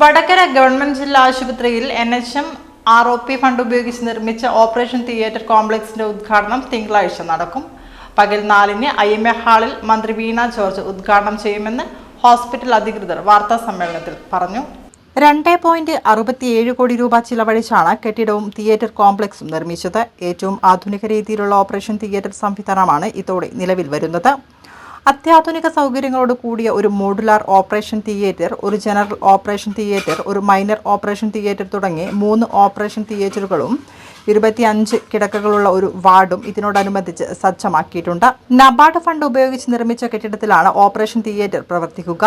Vadakara government ജില്ലാ ആശുപത്രിയിൽ N H M R O P fund ഉപയോഗിച്ച് നിർമ്മിച്ച ഓപ്പറേഷൻ തിയേറ്റർ കോംപ്ലക്സിന്റെ ഉദ്ഘാടനം തിങ്കളാഴ്ച നടക്കും. പകൽ നാലിന് ഐ എം എ ഹാളിൽ മന്ത്രി വീണ ജോർജ് ഉദ്ഘാടനം ചെയ്യുമെന്ന് ഹോസ്പിറ്റൽ അധികൃതർ വാർത്താ സമ്മേളനത്തിൽ പറഞ്ഞു. രണ്ട് പോയിന്റ് അറുപത്തിയേഴ് കോടി രൂപ ചിലവഴിച്ചാണ് കെട്ടിടവും തിയേറ്റർ കോംപ്ലക്സും നിർമ്മിച്ചത്. ഏറ്റവും ആധുനിക രീതിയിലുള്ള ഓപ്പറേഷൻ തിയേറ്റർ സംവിധാനമാണ് ഇതോടെ നിലവിൽ വരുന്നത്. അത്യാധുനിക സൗകര്യങ്ങളോട് കൂടിയ ഒരു മോഡുലാർ ഓപ്പറേഷൻ തിയേറ്റർ ഒരു ജനറൽ ഓപ്പറേഷൻ തിയേറ്റർ ഒരു മൈനർ ഓപ്പറേഷൻ തിയേറ്റർ തുടങ്ങി മൂന്ന് ഓപ്പറേഷൻ തിയേറ്ററുകളും ഇരുപത്തിയഞ്ച് കിടക്കകളുള്ള ഒരു വാർഡും ഇതിനോടനുബന്ധിച്ച് സജ്ജമാക്കിയിട്ടുണ്ട്. നബാർഡ് ഫണ്ട് ഉപയോഗിച്ച് നിർമ്മിച്ച കെട്ടിടത്തിലാണ് ഓപ്പറേഷൻ തിയേറ്റർ പ്രവർത്തിക്കുക.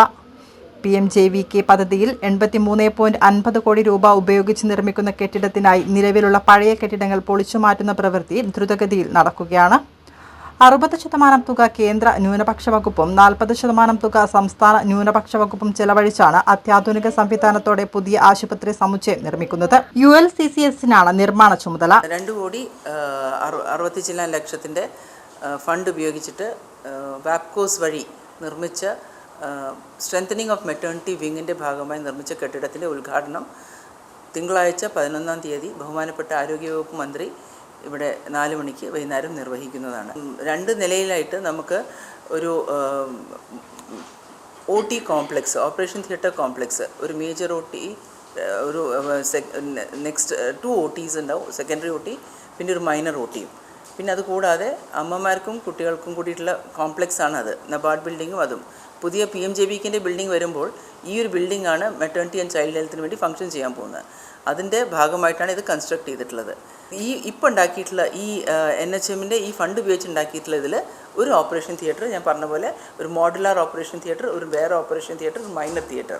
P M J V K പദ്ധതിയിൽ എൺപത്തി എൺപത്തിമൂന്ന് പോയിന്റ് അൻപത് കോടി രൂപ ഉപയോഗിച്ച് നിർമ്മിക്കുന്ന കെട്ടിടത്തിനായി നിലവിലുള്ള പഴയ കെട്ടിടങ്ങൾ പൊളിച്ചു മാറ്റുന്ന പ്രവൃത്തി ദ്രുതഗതിയിൽ നടക്കുകയാണ്. അറുപത് ശതമാനം തുക കേന്ദ്ര ന്യൂനപക്ഷ വകുപ്പും നാൽപ്പത് ശതമാനം തുക സംസ്ഥാന ന്യൂനപക്ഷ വകുപ്പും ചെലവഴിച്ചാണ് അത്യാധുനിക സംവിധാനത്തോടെ പുതിയ ആശുപത്രി സമുച്ചയം നിർമ്മിക്കുന്നത്. യു എൽ സി സി എസിനാണ് നിർമ്മാണ ചുമതല. രണ്ട് കോടി അറുപത്തി ലക്ഷത്തിന്റെ ഫണ്ട് ഉപയോഗിച്ചിട്ട് വാപ്കോസ് വഴി നിർമ്മിച്ച സ്ട്രെങ്തനിങ് ഓഫ് മെറ്റേണിറ്റി വിങ്ങിന്റെ ഭാഗമായി നിർമ്മിച്ച കെട്ടിടത്തിന്റെ ഉദ്ഘാടനം തിങ്കളാഴ്ച പതിനൊന്നാം തീയതി ബഹുമാനപ്പെട്ട ആരോഗ്യവകുപ്പ് മന്ത്രി ഇവിടെ നാല് മണിക്ക് വൈകുന്നേരം നിർവഹിക്കുന്നതാണ്. രണ്ട് നിലയിലായിട്ട് നമുക്ക് ഒരു O T complex operation theatre complex ഒരു മേജർ ഒ ടി ഒരു നെക്സ്റ്റ് ടു ഒ ടീസ് ഉണ്ടാവും സെക്കൻഡറി ഒ ടി പിന്നെ ഒരു മൈനർ ഒ ടിയും. പിന്നെ അത് കൂടാതെ അമ്മമാർക്കും കുട്ടികൾക്കും കൂടിയിട്ടുള്ള കോംപ്ലക്സ് ആണ് അത് നബാർഡ് ബിൽഡിങ്ങും അതും. പുതിയ പി എം ജെ ബി കിന്റെ ബിൽഡിംഗ് വരുമ്പോൾ ഈ ഒരു ബിൽഡിംഗ് ആണ് മെറ്റേണിറ്റി ആൻഡ് ചൈൽഡ് ഹെൽത്തിന് വേണ്ടി ഫംഗ്ഷൻ ചെയ്യാൻ പോകുന്നത്. അതിന്റെ ഭാഗമായിട്ടാണ് ഇത് കൺസ്ട്രക്ട് ചെയ്തിട്ടുള്ളത്. ഈ ഇപ്പോൾ ഉണ്ടാക്കിയിട്ടുള്ള ഈ എൻ എച്ച് എമ്മിന്റെ ഈ ഫണ്ട് ഉപയോഗിച്ച് ഉണ്ടാക്കിയിട്ടുള്ള ഇതിൽ ഒരു ഓപ്പറേഷൻ തിയേറ്റർ ഞാൻ പറഞ്ഞ പോലെ ഒരു മോഡുലാർ ഓപ്പറേഷൻ തിയേറ്റർ ഒരു വേറെ ഓപ്പറേഷൻ തിയേറ്റർ ഒരു മൈനർ തിയേറ്റർ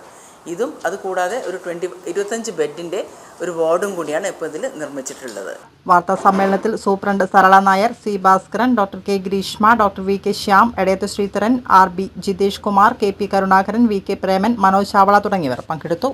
ഇതും അതുകൂടാതെ ഒരു ട്വന്റി ഇരുപത്തഞ്ച് ബെഡിന്റെ ഒരു വാർഡും കൂടിയാണ് ഇപ്പോൾ ഇതിൽ നിർമ്മിച്ചിട്ടുള്ളത്. വാർത്താ സമ്മേളനത്തിൽ superintendent Sarala Nair C Bhaskaran doctor K Greeshma doctor V K Shyam Edayath Sreedharan R B Jithesh Kumar K P Karunakaran V K Preman Manoj Chavala തുടങ്ങിയവർ പങ്കെടുത്തു.